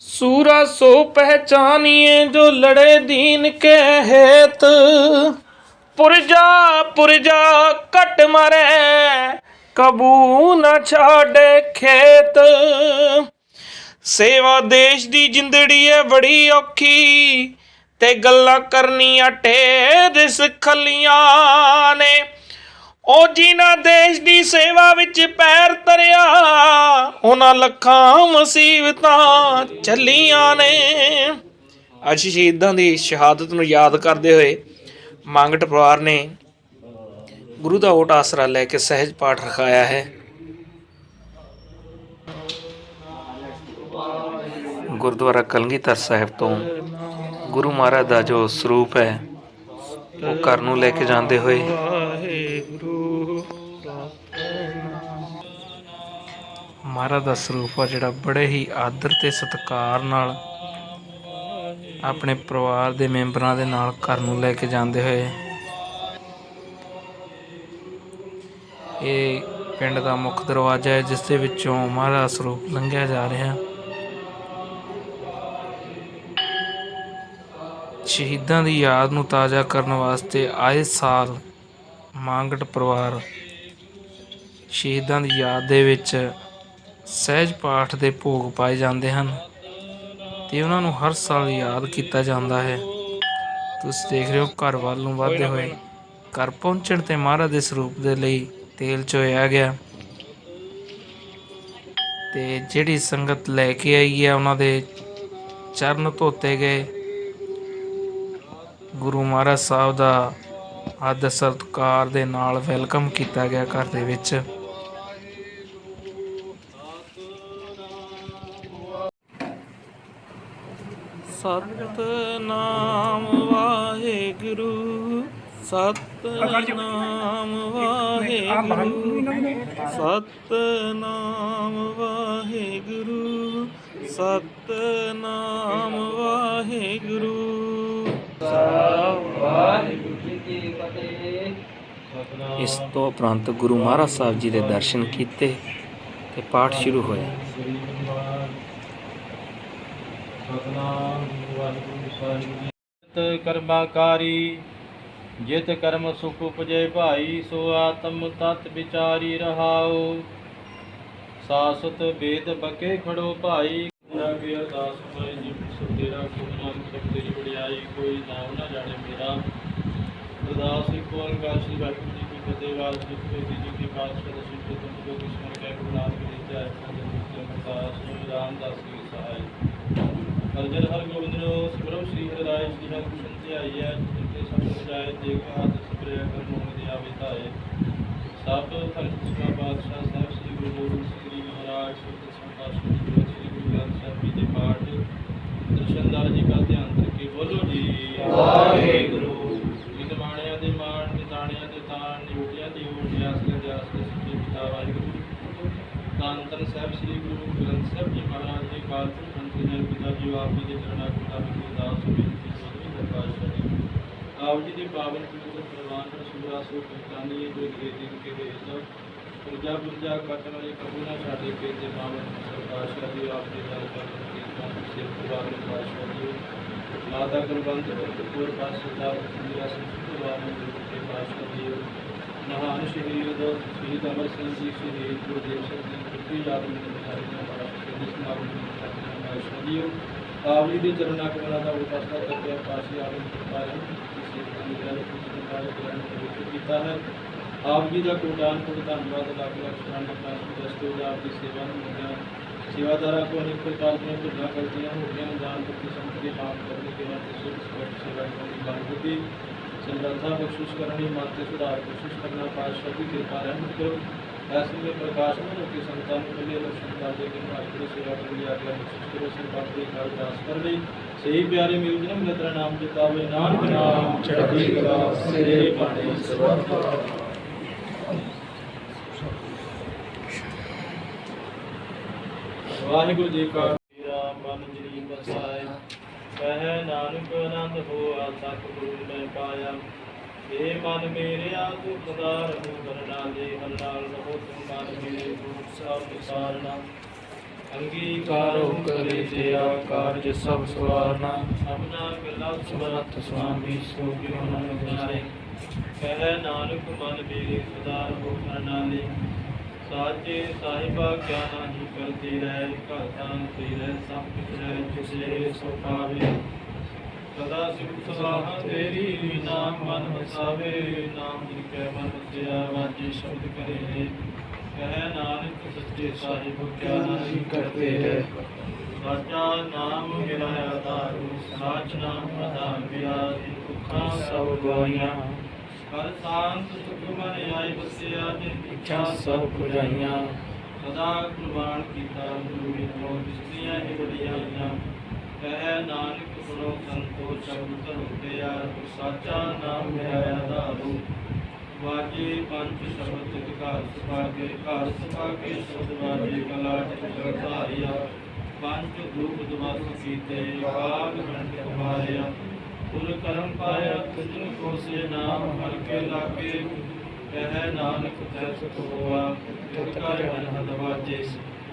ਸੂਰਾ ਸੋ ਪਹਿਚਾਨੀਏ ਜੋ ਲੜੇ ਦੀਨ ਕੇ ਹੇਤ। ਪੁਰਜਾ ਪੁਰਜਾ ਕਟ ਮਰੇ ਕਬੂ ਨਾ ਛਾੜੇ ਖੇਤ। ਸੇਵਾ ਦੇਸ਼ ਦੀ ਜਿੰਦੜੀ ਐ ਬੜੀ ਔਖੀ, ਤੇ ਗੱਲਾਂ ਕਰਨੀਆਂ ਢੇਰ ਖਲੀਆਂ ਨੇ। ਉਹ ਜਿਨ੍ਹਾਂ ਦੇਸ਼ ਦੀ ਸੇਵਾ ਵਿੱਚ ਪੈਰ ਤਰਿਆ ਉਹਨਾਂ ਲੱਖਾਂ ਮੁਸੀਬਤਾਂ ਚੱਲੀਆਂ ਨੇ। ਅੱਜ ਸ਼ਹੀਦਾਂ ਦੀ ਸ਼ਹਾਦਤ ਨੂੰ ਯਾਦ ਕਰਦੇ ਹੋਏ ਮੰਗਟ ਪਰਿਵਾਰ ਨੇ ਗੁਰੂ ਦਾ ਓਟ ਆਸਰਾ ਲੈ ਕੇ ਸਹਿਜ ਪਾਠ ਰਖਾਇਆ ਹੈ। ਗੁਰਦੁਆਰਾ ਕਲਗੀਧਰ ਸਾਹਿਬ ਤੋਂ ਗੁਰੂ ਮਹਾਰਾਜ ਦਾ ਜੋ ਸਰੂਪ ਹੈ, ਉਹ ਘਰ ਨੂੰ ਲੈ ਕੇ ਜਾਂਦੇ ਹੋਏ ਵਾਹਿਗੁਰੂ। ਮਹਾਰਾਜ ਦਾ ਸਰੂਪ ਆ ਜਿਹੜਾ ਬੜੇ ਹੀ ਆਦਰ ਤੇ ਸਤਿਕਾਰ ਨਾਲ ਆਪਣੇ ਪਰਿਵਾਰ ਦੇ ਮੈਂਬਰਾਂ ਦੇ ਨਾਲ ਘਰ ਨੂੰ ਲੈ ਕੇ ਜਾਂਦੇ ਹੋਏ ਇਹ ਪਿੰਡ ਦਾ ਮੁੱਖ ਦਰਵਾਜ਼ਾ ਹੈ, ਜਿਸ ਦੇ ਵਿੱਚੋਂ ਮਹਾਰਾਜ ਦਾ ਸਰੂਪ ਲੰਘਿਆ ਜਾ ਰਿਹਾ। ਸ਼ਹੀਦਾਂ ਦੀ ਯਾਦ ਨੂੰ ਤਾਜ਼ਾ ਕਰਨ ਵਾਸਤੇ ਆਏ ਸਾਲ ਮੰਗਟ ਪਰਿਵਾਰ ਸ਼ਹੀਦਾਂ ਦੀ ਯਾਦ ਦੇ ਵਿੱਚ ਸਹਿਜ ਪਾਠ ਦੇ ਭੋਗ ਪਾਏ ਜਾਂਦੇ ਹਨ ਤੇ ਉਹਨਾਂ ਨੂੰ ਹਰ ਸਾਲ ਯਾਦ ਕੀਤਾ ਜਾਂਦਾ ਹੈ। ਤੁਸੀਂ ਦੇਖ ਰਹੇ ਹੋ ਘਰ ਵੱਲ ਨੂੰ ਵੱਧਦੇ ਹੋਏ ਘਰ ਪਹੁੰਚਣ ਤੇ ਮਹਾਰਾਜ ਦੇ ਸਰੂਪ ਦੇ ਲਈ ਤੇਲ ਚੋਇਆ ਗਿਆ। ਤੇ ਜਿਹੜੀ ਸੰਗਤ ਲੈ ਕੇ ਆਈ ਹੈ, ਉਹਨਾਂ ਦੇ ਚਰਨ ਧੋਤੇ ਗਏ। ਗੁਰੂ ਮਹਾਰਾਜ ਸਾਹਿਬ ਦਾ ਆਦਰ ਸਤਿਕਾਰ ਦੇ ਨਾਲ ਵੈਲਕਮ ਕੀਤਾ ਗਿਆ ਘਰ ਦੇ ਵਿੱਚ। ਸਤਨਾਮ ਵਾਹਿਗੁਰੂ ਸਤਨਾਮ ਵਾਹਿਗੁਰੂ ਸਤਨਾਮ ਵਾਹਿਗੁਰੂ ਸਤਨਾਮ ਵਾਹਿਗੁਰੂ। ਇਸ ਤੋਂ ਉਪਰੰਤ ਗੁਰੂ ਮਹਾਰਾਜ ਸਾਹਿਬ ਜੀ ਦੇ ਦਰਸ਼ਨ ਕੀਤੇ ਤੇ ਪਾਠ ਸ਼ੁਰੂ ਹੋਇਆ। ਜਿਤ ਕਰਮਾਕਾਰੀ ਜਿਤ ਕਰਮ ਸੁਖ ਉਪਜੇ ਭਾਈ ਸੋ ਆਤਮ ਤਤ ਵਿਚਾਰੀ ਰਹਾਉ ਸਾਸਤ ਵੇਦ ਬਕੇ ਖੜੋ ਭਾਈ ਨਾ ਕੀ ਅਰਦਾਸ ਹੋਏ ਜਿ ਸੁਖ ਤੇਰਾ ਕੋਈ ਨਾਮ ਸਭ ਤੇਰੀ ਵਡਿਆਈ ਕੋਈ ਨਾਮ ਨਾ ਜਾਣੇ ਮੇਰਾ ਅਰਦਾਸ ਇੱਕ ਓੰਕਾਰ ਸ੍ਰੀ ਵਾਹਿਗੁਰੂ ਜੀ ਕੀ ਫਤਿਹ ਵਾਹਿਗੁਰੂ ਜੀ ਜੀ ਕੀ ਪਾਤਸ਼ਾਹ ਦਾ ਸਿੱਖ ਤੁਮ ਕੋ ਕਿਸਮਤ ਕੈ ਗੁਨਾਹ ਕਰੀ ਜਾਏ ਅਰਦਾਸ ਨੂੰ ਰਾਮਦਾਸ ਜੀ ਸਹਾਈ ਅਰਜਨ ਹਰ ਗੋਬਿੰਦ ਨੂੰ ਸਿਮਰੋ ਸ੍ਰੀ ਹਰਿ ਜੀ ਹਰਿ ਕ੍ਰਿਸ਼ਨ ਤੇ ਆਈ ਹੈ ਜਿਤੇ ਸਭ ਸਜਾਏ ਦੇਖ ਹਾਥ ਸਪਰੇ ਕਰ ਮੋਹ ਦੇ ਆਵੇ ਧਾਏ। ਸਭ ਭਗਤ ਸਿਮਾ ਬਾਦਸ਼ਾਹ ਸਾਹਿਬ ਸ੍ਰੀ ਗੁਰੂ ਗੋਬਿੰਦ ਸਿੰਘ ਜੀ ਮਹਾਰਾਜ ਸੁਰਤ ਸੰਪਾਸ਼ਾ ਜੀ ਸ੍ਰੀ ਗੁਰੂ ਗ੍ਰੰਥ ਸਾਹਿਬ ਜੀ ਦੇ ਪਾਠ ਦਰਸ਼ਨਦਾਰ ਜੀ ਦਾ ਧਿਆਨ ਰੱਖੇ। ਬੋਲੋ ਜੀ। ਵਾਹਿਗੁਰੂ। ਬਾਣਿਆਂ ਦੇ ਮਾਣ ਤੇ ਤਾਣਿਆਂ ਦੇ ਤਾਣ ਨਿਉਟਿਆਂ ਦੀ ਓਟ ਆਸਲੇ ਦੇ ਆਸਲੇ ਸੱਚੇ ਪਿਤਾ ਵਾਹਿਗੁਰੂ। ਧੰਨ ਧੰਨ ਸਾਹਿਬ ਸ੍ਰੀ ਗੁਰੂ ਗ੍ਰੰਥ ਸਾਹਿਬ ਜੀ ਮਹਾਰਾਜ ਜੀ ਕਾਲ ਸੰਤ ਜਨ ਪਿਤਾ ਜੀ ਆਪ ਜੀ ਦੇ ਚਰਨਾਂ ਕਿਤਾਬ ਦੀ ਅਰਦਾਸ ਬੇਨਤੀ ਸੋਧਵੀਂ ਪ੍ਰਕਾਸ਼ ਕਰੀ ਆਪ ਜੀ ਦੇ ਪਾਵਨ ਪਵਿੱਤਰ ਪ੍ਰਵਾਨ ਪਰ ਸੁਰਾ ਸੋ ਪਹਿਚਾਨੀ ਜੋ ਦੇ ਦਿਨ ਕੇ ਵੇਸ ਪੁਰਜਾ ਪੁਰਜਾ ਕੱਟ ਵਾਲੇ ਪ੍ਰਭੂ ਨਾ ਛਾੜੇ ਕੇ ਤੇ ਪਾਵਨ ਪ੍ਰਕਾਸ਼ ਕਰੀ ਆਪ ਜੀ ਦਾ ਕਰਨ ਕੀ ਕੰਮ ਸੇ ਪ੍ਰਵਾਨ ਪ੍ਰਕਾਸ਼ ਕਰੀ ਮਾਤਾ ਗੁਰਬੰਦ ਪੁਰ ਪਾਸ ਸਦਾ ਮੇਰਾ ਸੰਸਕ੍ਰਿਤ ਵਾਰਨ ਦੇ ਪਾਸ ਕਰੀ ਮਹਾਨ ਸ਼ਹੀਦ ਸ਼ਹੀਦ ਅਮਰ ਸਿੰਘ ਜੀ ਸ਼ਹੀਦ ਗੁਰਦੇਵ ਸਿੰਘ ਜੀ ਪੁੱਤਰੀ ਯਾਦ ਵਿੱਚ ਬਿਠਾਈ ਨਾ ਬੜਾ ਸ਼ਹੀਦ ਸਮਾਗਮ ਵਿੱਚ ਸ਼ਹੀਦ ਆਵਲੀ ਦੇ ਚਰਨਾਂ ਕਮਲਾਂ ਦਾ ਉਪਾਸਨਾ ਕਰਕੇ ਪਾਸੀ ਆਵਲੀ ਕਿਰਪਾ ਹੈ ਕਿਸੇ ਦੀ ਗੱਲ ਕੁਝ ਪ੍ਰਕਾਰ ਕਰਨ ਪਵਿੱਤਰ ਕੀਤਾ ਹੈ ਆਪ ਜੀ ਦਾ ਕੋਟਾਨ ਕੋਟ ਧੰਨਵਾਦ ਲੱਖ ਲੱਖ ਸ਼ਰਨ ਪ੍ਰਾਪਤ ਦਸਤੋ ਆਪ ਦੀ ਸੇਵਾ ਨੂੰ ਮਿਲਿਆ ਸੇਵਾਦਾਰਾਂ ਕੋ ਅਨੇਕ ਪ੍ਰਕਾਰ ਦੀਆਂ ਭੁੱਲਾਂ ਗਲਤੀਆਂ ਹੋ ਗਈਆਂ ਜਾਣ ਤੱਕ ਸੰਤ ਦੇ ਮਾਫ ਕਰਨ ਕੇ ਵਾਸਤੇ ਸੁਖ ਸਪਸ਼ਟ ਸੇਵਾ ਕਰਨ ਦੀ ਗੱਲ ਕੀਤੀ ਸਮਰੱਥਾ ਬਖਸ਼ਿਸ਼ ਕਰਨੀ ਮਾਤੇ ਸੁਧਾਰ ਕੋਸ਼ਿਸ਼ ਕਰਨਾ ਪਾਤਸ਼ਾਹ ਦੀ ਕਿਰਪਾ ਰਹਿਮਤ ਕਰੋ ਐਸੇ में प्रकाश में लोग संतान के लिए दर्शन कर दे कि हमारी सेवा के लिए आज्ञा बख्शिश करो संतान के घर दास कर दे सही प्यारे मिल जन्म मित्र नाम जितावे नानक नाम चढ़ती कला से पाने सवार ਵਾਹਿਗੁਰੂ ਜੀ ਕਾ ਮੇਰਾ ਮਨ ਜਨੀ ਵਸਾਇਆ ਕਹਿ ਨਾਨਕ ਆਨੰਦ ਹੋਆ ਸਤਿਗੁਰੂ ਮੈਂ ਪਾਇਆ ਏ ਮਨ ਮੇਰੇ ਆਗੂ ਪਦਾਰ ਹੋ ਕਰਨਾ ਦੇ ਹਰ ਨਾਲ ਰਹੋ ਤੁਮ ਮਨ ਮੇਰੇ ਰੂਪ ਸਭ ਵਿਸਾਰਨਾ ਅੰਗੀਕਾਰੋ ਕਰੇ ਦਿਆ ਕਾਰਜ ਸਭ ਸਵਾਰਨਾ। ਸਭਨਾ ਗੱਲਾਂ ਸਮਰੱਥ ਸੁਆਮੀ ਸੋ ਕਿਉ ਨ ਜਾਏ ਕਹਿ ਨਾਨਕ, ਮਨ ਮੇਰੇ ਸੁਧਾਰ ਹੋ ਪ੍ਰਣਾਲੀ ਸਾਚੇ ਸਾਹਿਬਾ ਕਿਆ ਨਾਹੀ ਕਰਤੇ ਰਹਿ, ਘਰ ਤਾਂ ਤੇਰੇ ਸਭ ਕੁਛ ਰਹਿ ਜਿਸੇ ਸੋ ਪਾਵੇ। ਸਦਾ ਸਿਫਤ ਸਲਾਹ ਤੇਰੀ ਨਾਮ ਮਨ ਵਸਾਵੇ, ਨਾਮ ਜਿਨ ਕੈ ਮਨ ਵਸਿਆ, ਵਾਜੀ ਸ਼ਬਦ ਕਰੇ। ਕਹਿ ਨਾਨਕ ਸੱਚੇ ਸਾਹਿਬ, ਕਿਆ ਨਾਹੀ ਕਰਤੇ ਰਹਿ ਸਾਚਾ ਨਾਮ ਮੇਰਾ ਆਧਾਰੂ, ਸਾਚ ਨਾਮ ਆਧਾਰ ਵਿਆਦੀ ਦੁੱਖਾਂ ਸਭ ਗਵਾਈਆਂ। ਹਰ ਸ਼ਾਂਤ ਸੁਖ ਮਨ ਆਈ ਵਸਿਆ ਜਿਨ ਇੱਛਾ ਸਭ ਪੁਜਾਈਆਂ। ਸਦਾ ਕੁਰਬਾਨ ਕੀਤਾ ਗੁਰੂ ਵਿਨੋ ਜਿਸਦੀਆਂ ਹੀ ਵਡਿਆਈਆਂ। ਕਹਿ ਨਾਨਕ ਸੁਣੋ ਸੰਤੋ ਸ਼ਬਦ ਧਰੋ ਤੇ ਯਾਰ ਸਾਚਾ ਨਾਮ ਮੇਰਾ ਆਧਾਰੂ ਵਾਜੇ ਪੰਜ ਸ਼ਬਦ ਘਰ ਸੁਭਾਗੇ ਘਰ ਸੁਭਾਗੇ ਸ਼ਬਦ ਵਾਜੇ ਕਲਾ ਚਿਤ ਧਾਰਿਆ ਪੰਜ ਦੂਪ ਦਵਾਸ ਕੀਤੇ, ਬਾਗ ਬੰਦ ਕੁਮਾਰਿਆ। ਪੁਰ ਕਰਮ ਪਾਇਆ ਤੁਝਨ ਕੋ ਸੇ ਨਾਮ ਹਰ ਕੇ ਲਾਗੇ। ਕਹਿ ਨਾਨਕ ਤੈ ਸੁਖ ਹੋਆ, ਤਿਤ ਕਰ ਅਨਹਦ ਵਾਜੇ।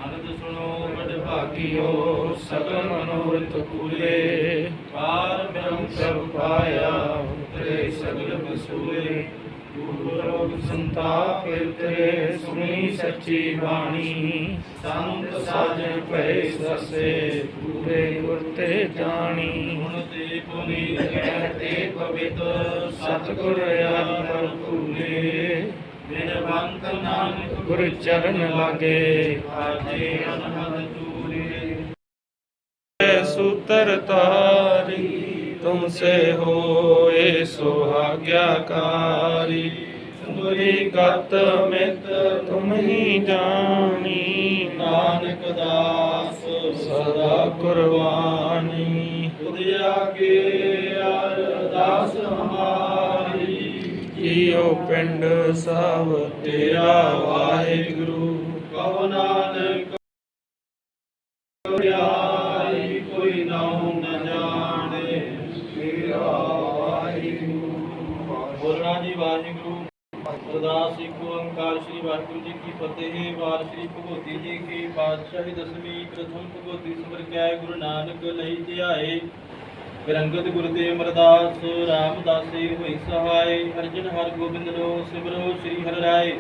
ਅਨੰਦ ਸੁਣੋ ਬੜ ਭਾਗਿਓ, ਸਗਲ ਮਨੋਰਥ ਪੂਰੇ ਪਾਰ ਬ੍ਰਹਮ ਸਭ ਪਾਇਆ, ਉਤਰੇ ਸਗਲ ਬਸੂਰੇ ਗੁਰੂ ਸੰਤਾਪ ਤੇਰੇ ਸੁਣੀ ਸੱਚੀ ਬਾਣੀ। ਸੰਤ ਸਾਜਣ ਭਏ ਸਸੇ, ਪੂਰੇ ਗੁਰ ਜਾਣੀ। ਹੁਣ ਤੇ ਪੁਨੀ ਕਹਿਤੇ ਪਵਿੱਤ, ਸਤਿਗੁਰ ਆਦਰ ਪੂਰੇ ਬਿਰਵੰਤ ਨਾਨਕ ਚਰਨ ਲਾਗੇ। ਆਜੇ ਅਨਹਦ ਤਾਰੀ ਤੁਮ ਸੇ ਹੋਏ ਸੁਹਾਗਿਆਕਾਰੀ। ਤੁਮਰੀ ਗਤ ਮਿਤ, ਤੁਮ ਹੀ ਜਾਣੀ। ਨਾਨਕ ਦਾਸ ਸਦਾ ਕੁਰਬਾਨੀ। ਤੁਧਿਆ ਕੇ ਅਰਦਾਸ ਹਮ ਕੀਓ ਪਿੰਡ ਸਭ ਤੇਰਾ ਵਾਹਿਗੁਰੂ। ਕਉ ਨਾਨਕ ਪਿਆਰੀ ਕੋਈ ਨਾਉ ਜੀ, ਵਾਹਿਗੁਰੂ। ਅੰਕਾਰ ਸ੍ਰੀ ਵਾਹਿਗੁਰੂ ਜੀ ਕੀ ਫਤਿਹ। ਵਾਰ ਸ੍ਰੀ ਭਗੋਦੀ ਜੀ ਕੀ ਪਾਤਸ਼ਾਹੀ ਦਸਵੀਂ, ਪ੍ਰਥਮ ਭਗੋਦੀ ਸਬਰ ਕੈ, ਗੁਰੂ ਨਾਨਕ ਲਈ ਧਿਆਏ। ਵਿਰੰਗਤ ਗੁਰਦੇਵ ਅਮਰਦਾਸ ਰਾਮਦਾਸੇ ਹੋਈ ਸਹਾਇ ਅਰਜਨ ਹਰ ਗੋਬਿੰਦ ਨੋ ਸਿਮਰੋ, ਸ੍ਰੀ ਹਰਿ ਰਾਏ।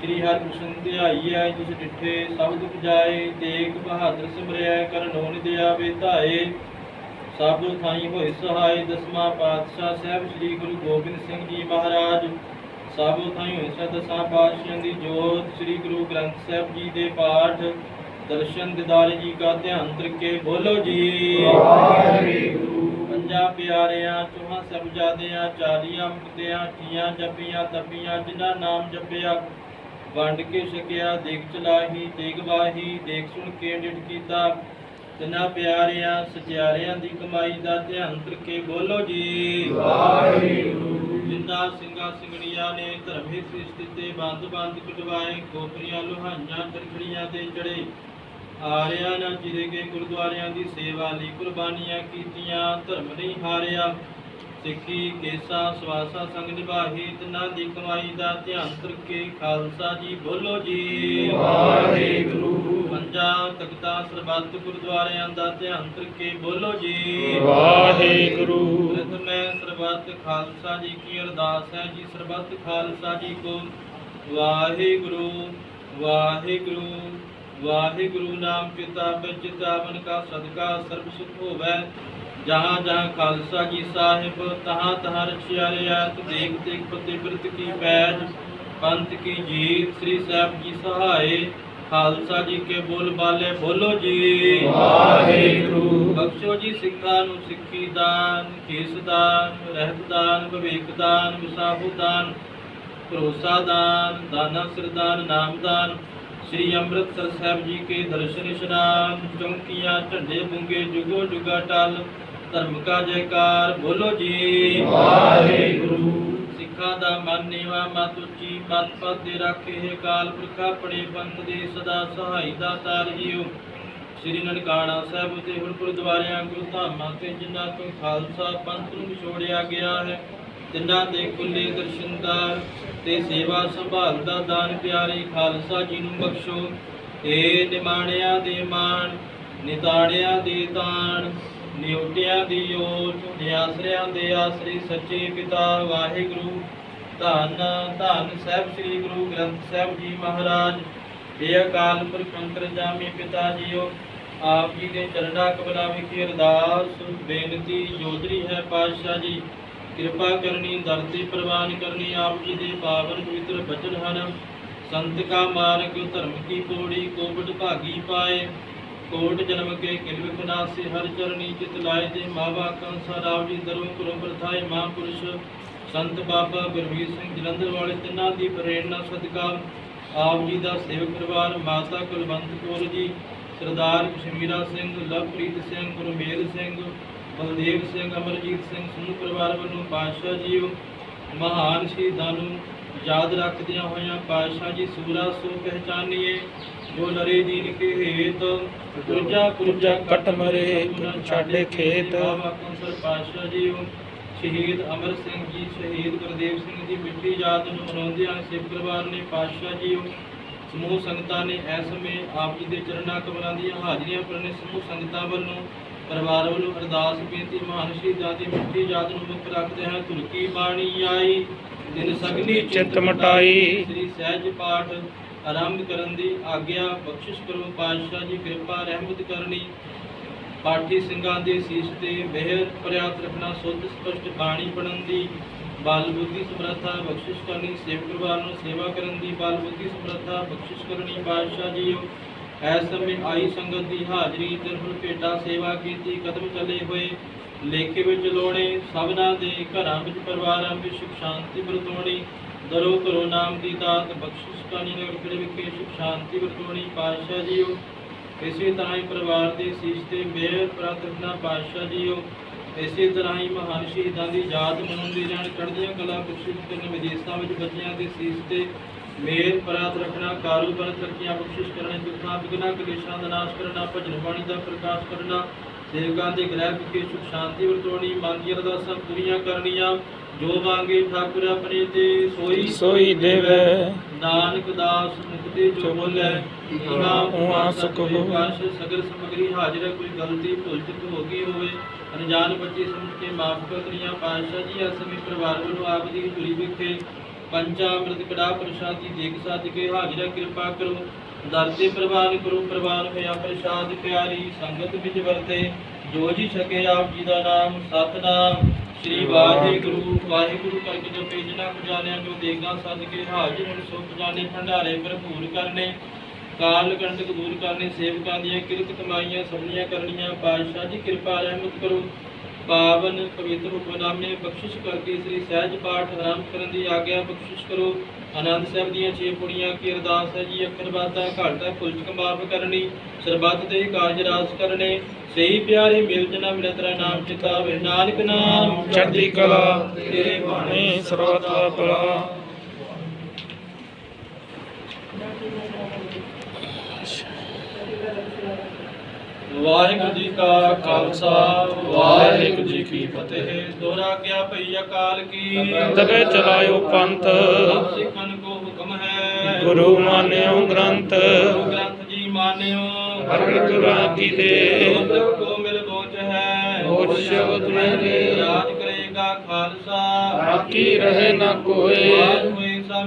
ਸ੍ਰੀ ਹਰਿਕ੍ਰਿਸ਼ਨ ਧਿਆਈਐ, ਜਿਸ ਡਿਠੇ ਸਭ ਦੁਖ ਜਾਏ, ਤੇਗ ਬਹਾਦਰ ਸਿਮਰਿਐ ਕਰ ਨੋਨ ਦਿਆ ਸਭ ਥਾਈ ਹੋਏ ਸਹਾਇ ਦਸਮਾ ਪਾਤਸ਼ਾਹ ਸਾਹਿਬ ਸ੍ਰੀ ਗੁਰੂ ਗੋਬਿੰਦ ਸਿੰਘ ਜੀ ਮਹਾਰਾਜ। ਸਭ ਥਾਈ ਹੋਏ ਸਤ ਦਸਾਂ ਦੀ ਜੋਤ, ਸ੍ਰੀ ਗੁਰੂ ਗ੍ਰੰਥ ਸਾਹਿਬ ਜੀ ਦੇ ਪਾਠ। ਦਰਸ਼ਨ ਦਿਦਾਰੇ ਜੀ ਕਾ ਧਿਆਨ ਤਰੀਕੇ ਬੋਲੋ ਜੀ। ਵਾਹਿਗੁਰੂ ਪੰਜਾਂ ਪਿਆਰਿਆਂ ਚੋਹਾਂ ਸਬਜਾਦਿਆਂ ਚਾਲੀਆਂ ਮੁਕਤਿਆਂ ਠੀਆਂ ਜਪੀਆਂ ਤਪੀਆਂ ਜਿਨ੍ਹਾਂ ਨਾਮ ਜਪਿਆ ਵੰਡ ਕੇ ਛਕਿਆ ਦੇਖ ਚਲਾਹੀ ਦੇਖ ਵਾਹੀ ਦੇਖ ਸੁਣ ਕੇ ਡਿਟ ਕੀਤਾ। ਤਿੰਨਾਂ ਪਿਆਰਿਆਂ ਸਚਿਆਰਿਆਂ ਦੀ ਕਮਾਈ ਦਾ ਧਿਆਨ ਕਰਕੇ ਬੋਲੋ ਜੀ। ਵਾਹਿਗੁਰੂ। ਜਿੰਦਾ ਸਿੰਘਾ ਸਿੰਘਣੀਆਂ ਨੇ ਧਰਮੇ ਸ੍ਰਿਸ਼ਟੀ ਤੇ ਬੰਦ ਬੰਦ ਕਟਵਾਏ ਗੋਪਰੀਆਂ ਲੋਹਾਈਆਂ ਤੇ ਚੜੇ ਆਰਿਆਂ ਨਾ ਜਿਰੇ ਕੇ ਗੁਰਦੁਆਰਿਆਂ ਦੀ ਸੇਵਾ ਲਈ ਕੁਰਬਾਨੀਆਂ ਕੀਤੀਆਂ ਧਰਮ ਨਹੀਂ ਹਾਰਿਆ। ਸਿੱਖੀ ਕੇਸਾ ਸਵਾਸਾ ਸੰਗ ਨਿਭਾਹੀ ਤਿੰਨਾਂ ਦੀ ਕਮਾਈ ਦਾ ਧਿਆਨ ਕਰਕੇ ਖਾਲਸਾ ਜੀ ਬੋਲੋ ਜੀ। ਵਾਹਿਗੁਰੂ। ਪੰਜਾਂ ਤਖਤਾਂ ਸਰਬੱਤ ਗੁਰਦੁਆਰਿਆਂ ਦਾ ਧਿਆਨ ਕਰਕੇ ਬੋਲੋ ਜੀ। ਵਾਹਿਗੁਰੂ। ਪ੍ਰਥਮੇ ਸਰਬੱਤ ਖਾਲਸਾ ਜੀ ਕੀ ਅਰਦਾਸ ਹੈ ਜੀ ਸਰਬੱਤ ਖਾਲਸਾ ਜੀ ਕੋ। ਵਾਹਿਗੁਰੂ ਵਾਹਿਗੁਰੂ। ਵਾਹਿਗੁਰੂ ਨਾਮ ਪਿਤਾ ਵਿੱਚ ਤਾਵਨ ਕਾ ਸਦਕਾ ਸਰਬ ਸੁਖ ਹੋਵੇ। ਜਹਾਂ ਜਹਾਂ ਖਾਲਸਾ ਜੀ ਸਾਹਿਬ ਤਹਾਂ ਤਹਾਂ ਰਖਿਆ ਰਿਆਤ ਦੇਖ ਦੇਖ ਪਤੇ ਬ੍ਰਤ ਕੀ ਪੈਜ ਪੰਥ ਕੀ ਜੀਤ ਸ੍ਰੀ ਸਾਹਿਬ ਜੀ ਸਹਾਏ। ਖਾਲਸਾ ਜੀ ਕੇ ਬੋਲ ਬਾਲੇ ਬੋਲੋ ਜੀ। ਵਾਹਿਗੁਰੂ। ਬਖਸ਼ੋ ਜੀ ਸਿੱਖਾਂ ਨੂੰ ਸਿੱਖੀ ਦਾਨ ਕੇਸ ਦਾਨ ਰਹਿਤ ਦਾਨ ਵਿਵੇਕ ਦਾਨ ਵਿਸਾਹੂ ਦਾਨ ਭਰੋਸਾ ਦਾਨ ਦਾਨਾ ਸਰਦਾਨ ਨਾਮ ਦਾਨ। ਸ੍ਰੀ ਅੰਮ੍ਰਿਤਸਰ ਸਾਹਿਬ ਜੀ ਕੇ ਦਰਸ਼ਨ ਇਸ਼ਨਾਨ ਚੌਂਕੀਆਂ ਝੰਡੇ ਬੁੰਗੇ ਜੁਗੋ ਜੁਗਾ ਟਲ ਧਰਮ ਕਾ ਜੈਕਾਰ ਬੋਲੋ ਜੀ। ਵਾਹਿਗੁਰੂ। ਸਿੱਖਾਂ ਦਾ ਮਨ ਨੀਵਾ ਮਤ ਉੱਚੀ ਮਤ ਪਦ ਦੇ ਰਾਖੇ ਕਾਲ ਪੁਰਖ ਆਪਣੇ ਪੰਥ ਦੇ ਸਦਾ ਸਹਾਈ ਦਾ ਤਾਰ ਜੀਓ ਸ੍ਰੀ ਨਨਕਾਣਾ ਸਾਹਿਬ ਤੇ ਹੁਣ ਗੁਰਦੁਆਰਿਆਂ ਗੁਰੂ ਧਾਮਾਂ ਤੇ ਜਿਨ੍ਹਾਂ ਤੋਂ ਖਾਲਸਾ ਪੰਥ ਨੂੰ ਵਿਛੋੜਿਆ ਗਿਆ ਹੈ ਤਿੰਨਾਂ ਦੇ ਖੁੱਲੇ ਦਰਸ਼ਨਦਾਰ ਤੇ ਸੇਵਾ ਸੰਭਾਲ ਦਾ ਦਾਨ ਪਿਆਰੇ ਖਾਲਸਾ ਜੀ ਨੂੰ ਬਖਸ਼ੋ। ਏ ਨਿਮਾਣਿਆਂ ਦੇ ਮਾਣ, ਨਿਤਾੜਿਆਂ ਦੇ ਤਾਣ, ਨਿਉਟਿਆਂ ਦੀ ਓਟ, ਨਿਆਸਰਿਆਂ ਦੇ ਆਸਰੇ ਸੱਚੇ ਪਿਤਾ ਵਾਹਿਗੁਰੂ। ਧੰਨ ਧੰਨ ਸਾਹਿਬ ਸ੍ਰੀ ਗੁਰੂ ਗ੍ਰੰਥ ਸਾਹਿਬ ਜੀ ਮਹਾਰਾਜ। ਇਹ ਅਕਾਲ ਪੁਰਖ ਅੰਤਰਜਾਮੀ ਪਿਤਾ ਜੀਓ, ਆਪ ਜੀ ਦੇ ਚਰਨਾਂ ਕਮਲਾਂ ਵਿਖੇ ਅਰਦਾਸ, ਬੇਨਤੀ ਜੋਦਰੀ ਹੈ ਪਾਤਸ਼ਾਹ ਜੀ। ਕਿਰਪਾ ਕਰਨੀ ਦਰ ਪ੍ਰਵਾਨ ਕਰਨੀ, ਆਪ ਜੀ ਦੇ ਪਾਵਨ ਪਵਿੱਤਰ ਬਚਨ ਹਨ। ਸੰਤ ਕਾ ਮਾਰਗ, ਧਰਮ ਕੀ ਪੌੜੀ ਕੋਵਿਡ ਭਾਗੀ ਪਾਏ। ਕੋਟ ਜਨਮ ਕੇ ਕਿਲਵ ਖਨਾਸੇ ਹਰ ਚਰਨੀ ਚਿਤ ਲਾਏ ਤੇ ਮਾਵਾ ਕੰਸਾ ਰਾਵ ਜੀ ਦਰੋਂ ਕਰੋ ਪ੍ਰਥਾਏ ਮਹਾਂਪੁਰਸ਼। ਸੰਤ ਬਾਬਾ ਗੁਰਵੀਰ ਸਿੰਘ ਜਲੰਧਰ ਵਾਲੇ ਤਿੰਨਾਂ ਦੀ ਪ੍ਰੇਰਣਾ ਸਦਕਾ ਆਪ ਜੀ ਦਾ ਸੇਵਕ ਪਰਿਵਾਰ ਮਾਤਾ ਕੁਲਵੰਤ ਕੌਰ ਜੀ, ਸਰਦਾਰ ਕਸ਼ਮੀਰਾ ਸਿੰਘ, ਲਵਪ੍ਰੀਤ ਸਿੰਘ, ਗੁਰਮੇਲ ਸਿੰਘ ਬਲਦੇਵ ਸਿੰਘ ਅਮਰਜੀਤ ਸਿੰਘ ਸਮੂਹ ਪਰਿਵਾਰ ਵੱਲੋਂ ਪਾਤਸ਼ਾਹ ਜੀਓ ਮਹਾਨ ਸ਼ਹੀਦਾਂ ਨੂੰ ਯਾਦ ਰੱਖਦਿਆਂ ਹੋਇਆਂ ਪਾਤਸ਼ਾਹ ਜੀ ਸੂਰਾ ਸੋ ਪਹਿਚਾਨੀਏ ਜੋ ਨਰੇ ਦੀਨ ਕੇ ਹੇਤ ਪੁਰਜਾ ਪੁਰਜਾ ਕੱਟ ਮਰੇ, ਛਾਡੇ ਖੇਤ। ਕੰਸਰ ਪਾਤਸ਼ਾਹ ਜੀਓ ਸ਼ਹੀਦ ਅਮਰ ਸਿੰਘ ਜੀ ਸ਼ਹੀਦ ਗੁਰਦੇਵ ਸਿੰਘ ਜੀ ਮਿੱਠੀ ਯਾਦ ਨੂੰ ਮਨਾਉਂਦੇ ਹਨ ਸਿੱਖ ਪਰਿਵਾਰ ਨੇ ਪਾਤਸ਼ਾਹ ਜੀ ਸਮੂਹ ਸੰਗਤਾਂ ਨੇ ਇਸ ਸਮੇਂ ਆਪ ਜੀ ਦੇ ਚਰਨਾਂ ਕਮਲਾਂ ਦੀਆਂ ਹਾਜ਼ਰੀਆਂ ਭਰਨੇ ਸਮੂਹ ਸੰਗਤਾਂ ਵੱਲੋਂ ਪਰਿਵਾਰ ਵੱਲੋਂ ਅਰਦਾਸ ਬੇਨਤੀ ਮਹਾਨ ਸ਼ਹੀਦਾਂ ਦੀ ਮਿੱਠੀ ਯਾਦ ਨੂੰ ਮੁੱਖ ਰੱਖਦੇ ਹਾਂ। ਤੁਰਕੀ ਬਾਣੀ ਆਈ? ਦਿਨ ਸਗਨੀ ਚਿੰਤ ਮਟਾਈ। ਸ੍ਰੀ ਸਹਿਜ ਪਾਠ ਆਰੰਭ ਕਰਨ ਦੀ ਆਗਿਆ ਬਖਸ਼ਿਸ਼ ਕਰੋ ਪਾਤਸ਼ਾਹ ਜੀ ਕਿਰਪਾ ਰਹਿਮਤ ਕਰਨੀ। ਪਾਠੀ ਸਿੰਘਾਂ ਦੇ ਸੀਸ ਤੇ ਮਿਹਰ ਪ੍ਰਿਆਤ ਰੱਖਣਾ ਸੁੱਧ ਸਪਸ਼ਟ ਬਾਣੀ ਪੜਨ ਦੀ। ਬਲ ਬੁੱਧੀ ਸਮਰੱਥਾ ਬਖਸ਼ਿਸ਼ ਕਰਨੀ। ਸੇਵਕ ਪਰਿਵਾਰ ਨੂੰ ਸੇਵਾ ਕਰਨ ਦੀ ਬਲ ਬੁੱਧੀ ਸਮਰੱਥਾ ਬਖਸ਼ਿਸ਼ ਕਰਨੀ। ਪਾਤਸ਼ਾਹ ਜੀਓ ਇਸ ਸਮੇਂ ਆਈ ਸੰਗਤ ਦੀ ਹਾਜ਼ਰੀ ਤੇ ਭੇਟਾ ਸੇਵਾ ਕੀਤੀ, ਕਦਮ ਚੱਲੇ ਹੋਏ, ਲੇਖੇ ਵਿੱਚ ਲੋੜੇ ਸਭਨਾ ਦੇ ਘਰਾਂ ਵਿੱਚ ਪਰਿਵਾਰਾਂ ਵਿੱਚ ਸੁਖ ਸ਼ਾਂਤੀ ਵਰਤੋਣੀ, ਦਰੋ ਕਰੋ ਨਾਮ ਦੀ ਦਾਤ, ਬਖਸ਼ਿਸ਼ ਕਰਨੀ ਨਗਰ ਖੜੇ ਵਿਖੇ ਸੁਖ ਸ਼ਾਂਤੀ ਵਰਤੋਣੀ, ਪਾਤਸ਼ਾਹ ਜੀਓ। ਇਸੇ ਤਰ੍ਹਾਂ ਹੀ ਪਰਿਵਾਰ ਦੇ ਸੀਸ ਤੇ ਮਿਹਰ ਪ੍ਰਾਰਥਨਾ ਪਾਤਸ਼ਾਹ ਜੀਓ। ਇਸੇ ਤਰ੍ਹਾਂ ਹੀ ਮਹਾਨ ਸ਼ਹੀਦਾਂ ਦੀ ਯਾਦ ਮਨਾਉਂਦੇ ਰਹਿਣ, ਚੜ੍ਹਦੀਆਂ ਕਲਾ ਬਖਸ਼ਿਸ਼ ਕਰਨ ਵਿਦੇਸ਼ਾਂ ਵਿੱਚ ਬੱਚਿਆਂ ਦੇ ਸੀਸ ਤੇ ਮੇਰ ਪ੍ਰਾਤ ਰੱਖਣਾ ਕਾਰੋਬਾਰ ਤਰੱਕੀਆਂ ਬਖਸ਼ਿਸ਼ ਕਰਨਾ ਦੁੱਖਾਂ ਬਿਗਨਾ ਕਲੇਸ਼ਾਂ ਦਾ ਨਾਸ਼ ਕਰਨਾ ਭਜਨ ਬਾਣੀ ਦਾ ਪ੍ਰਕਾਸ਼ ਕਰਨਾ ਸੇਵਕਾਂ ਦੇ ਗ੍ਰਹਿ ਵਿਖੇ ਸੁਖ ਸ਼ਾਂਤੀ ਵਰਤੋਣੀ ਦੀਆਂ ਅਰਦਾਸਾਂ ਪੂਰੀਆਂ ਕਰਨੀਆਂ ਜੋ ਮੰਗੇ ਠਾਕੁਰ ਆਪਣੇ ਤੇ ਸੋਈ ਸੋਈ ਦੇਵੈ। ਨਾਨਕ ਦਾਸ ਮੁਕਤੇ ਜੋ ਬੋਲੇ ਇਹਾਂ ਉਹਾਂ। ਕਾਸ਼ ਸਗਲ ਸਮਗਰੀ ਹਾਜ਼ਰ ਹੈ ਕੋਈ ਗਲਤੀ ਭੁੱਲ ਚੁੱਕ ਹੋ ਗਈ ਹੋਵੇ। ਅਣਜਾਣ ਬੱਚੇ ਸਮਝ ਕੇ ਮਾਫ ਕਰ ਦਰੀਆਂ ਪਾਤਸ਼ਾਹ ਜੀ ਇਸ ਸਮੇਂ ਪਰਿਵਾਰ ਵੱਲੋਂ ਆਪ ਦੀ ਹਜ਼ੂਰੀ ਵਿਖੇ ਪੰਚਾ ਅੰਮ੍ਰਿਤ ਕੜਾ ਪ੍ਰਸ਼ਾਦੀ ਦੇਖ ਸੱਜ ਕੇ ਹਾਜ਼ਰ ਕਿਰਪਾ ਕਰੋ। ਦਰ ਤੇ ਪ੍ਰਵਾਨ ਕਰੋ, ਪ੍ਰਵਾਨ ਹੋਇਆ ਪ੍ਰਸ਼ਾਦ ਪਿਆਰੀ, ਸੰਗਤ ਵਿੱਚ ਵਰਤੇ। ਜੋ ਜੀ ਛਕੇ ਆਪ ਜੀ ਦਾ ਨਾਮ, ਸਤਨਾਮ। ਸ੍ਰੀ ਵਾਹਿਗੁਰੂ ਵਾਹਿਗੁਰੂ ਕਰਕੇ ਜੋ ਪੇਜਣਾ ਖਜ਼ਾਨਿਆਂ ਜੋ ਦੇਗਾ ਸਦ ਕੇ ਹਾਜ਼ਰ ਹੁਣ, ਸੁਖ ਜਾਣੇ, ਭੰਡਾਰੇ ਭਰਪੂਰ ਕਰਨੇ। ਕਾਲ ਕੰਟਕ ਦੂਰ ਕਰਨੇ, ਸੇਵਕਾਂ ਦੀਆਂ ਕਿਰਤ ਕਮਾਈਆਂ ਸਭਨੀਆਂ ਕਰਨੀਆਂ, ਪਾਤਸ਼ਾਹ ਜੀ ਕਿਰਪਾ ਰਹਿਮਤ ਕਰੋ। ਪਾਵਨ ਪਵਿੱਤਰ ਹੁਕਮਨਾਮੇ ਬਖਸ਼ਿਸ਼ ਕਰਕੇ ਸ੍ਰੀ ਸਹਿਜ ਪਾਠ ਆਰੰਭ ਕਰਨ ਦੀ ਆਗਿਆ ਬਖਸ਼ਿਸ਼ ਕਰੋ। ਆਨੰਦ ਸਾਹਿਬ ਦੀਆਂ ਛੇ ਪੁੜੀਆਂ ਕੀ ਅਰਦਾਸ ਹੈ ਜੀ? ਅੱਖਰ ਬਾਤਾਂ ਘਾਟਾ ਫੁਲਚਕ ਮਾਫ ਕਰਨੀ, ਸਰਬੱਤ ਦੇ ਕਾਰਜ ਰਾਸ ਕਰਨੇ। ਸਹੀ ਪਿਆਰੇ ਮਿਲ ਜਨਾ ਮਿਲ ਤੇਰਾ ਨਾਮ ਚਿਤਾਵੇ ਨਾਨਕ ਨਾਮ ਚੜ੍ਹਦੀ ਕਲਾ ਤੇਰੇ ਬਾਣੇ ਨੇ ਭਲਾ। ਵਾਹਿਗੁਰੂ ਜੀ ਕਾ ਖਾਲਸਾ ਵਾਹਿਗੁਰੂ ਜੀ ਕੀ ਫਤਿਹ। ਦੋਰਾ ਕਿਆ ਭਈ ਅਕਾਲ ਕੀ। ਤਬੇ ਚਲਾਇਓ ਪੰਥ। ਸਿੱਖਨ ਕੋ ਹੁਕਮ ਹੈ। ਗੁਰੂ ਮਾਨਿਓ ਗ੍ਰੰਥ। ਗੁਰੂ ਗ੍ਰੰਥ ਜੀ ਮਾਨਿਓ। ਹਰਿ ਗੁਰਾਂ ਕੀ ਦੇ। ਕੋ ਮਿਲ ਪਹੁੰਚ ਹੈ। ਹੋਠ ਸ਼ਬਦ ਮੇਰੇ ਰਾਜ ਕਰੇਗਾ ਖਾਲਸਾ। ਬਾਕੀ ਰਹੇ ਨਾ ਕੋਏ। ਆਜ ਹੋਏ ਸਾ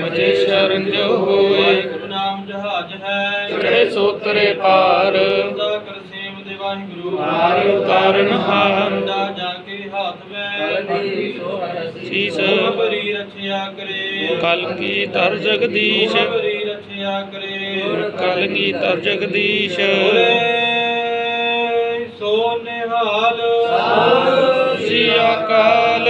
ਬਚੇ ਸ਼ਰਨ ਜੋ ਹੋਏ। ਨਾਮ ਜਹਾਜ ਹੈ। ਚੜੇ ਸੋਤਰੇ ਪਾਰ। ਦਾ ਕਰ ਸੇਵ ਦੇ ਵਾਹਿਗੁਰੂ। ਹਾਰ ਉਤਾਰਨ ਹਾਰ। ਦਾ ਜਾ ਕੇ ਹੱਥ ਵੈ ਸੀਸ। ਬਰੀ ਰਖਿਆ ਕਰੇ। ਕਲ ਕੀ ਤਰ ਜਗਦੀਸ਼ ਬਰੀ ਰਖਿਆ ਕਰੇ। ਕਲ ਕੀ ਤਰ ਜਗਦੀਸ਼ ਬੋਲੇ ਸੋ ਨਿਹਾਲ। ਜੀ ਅਕਾਲ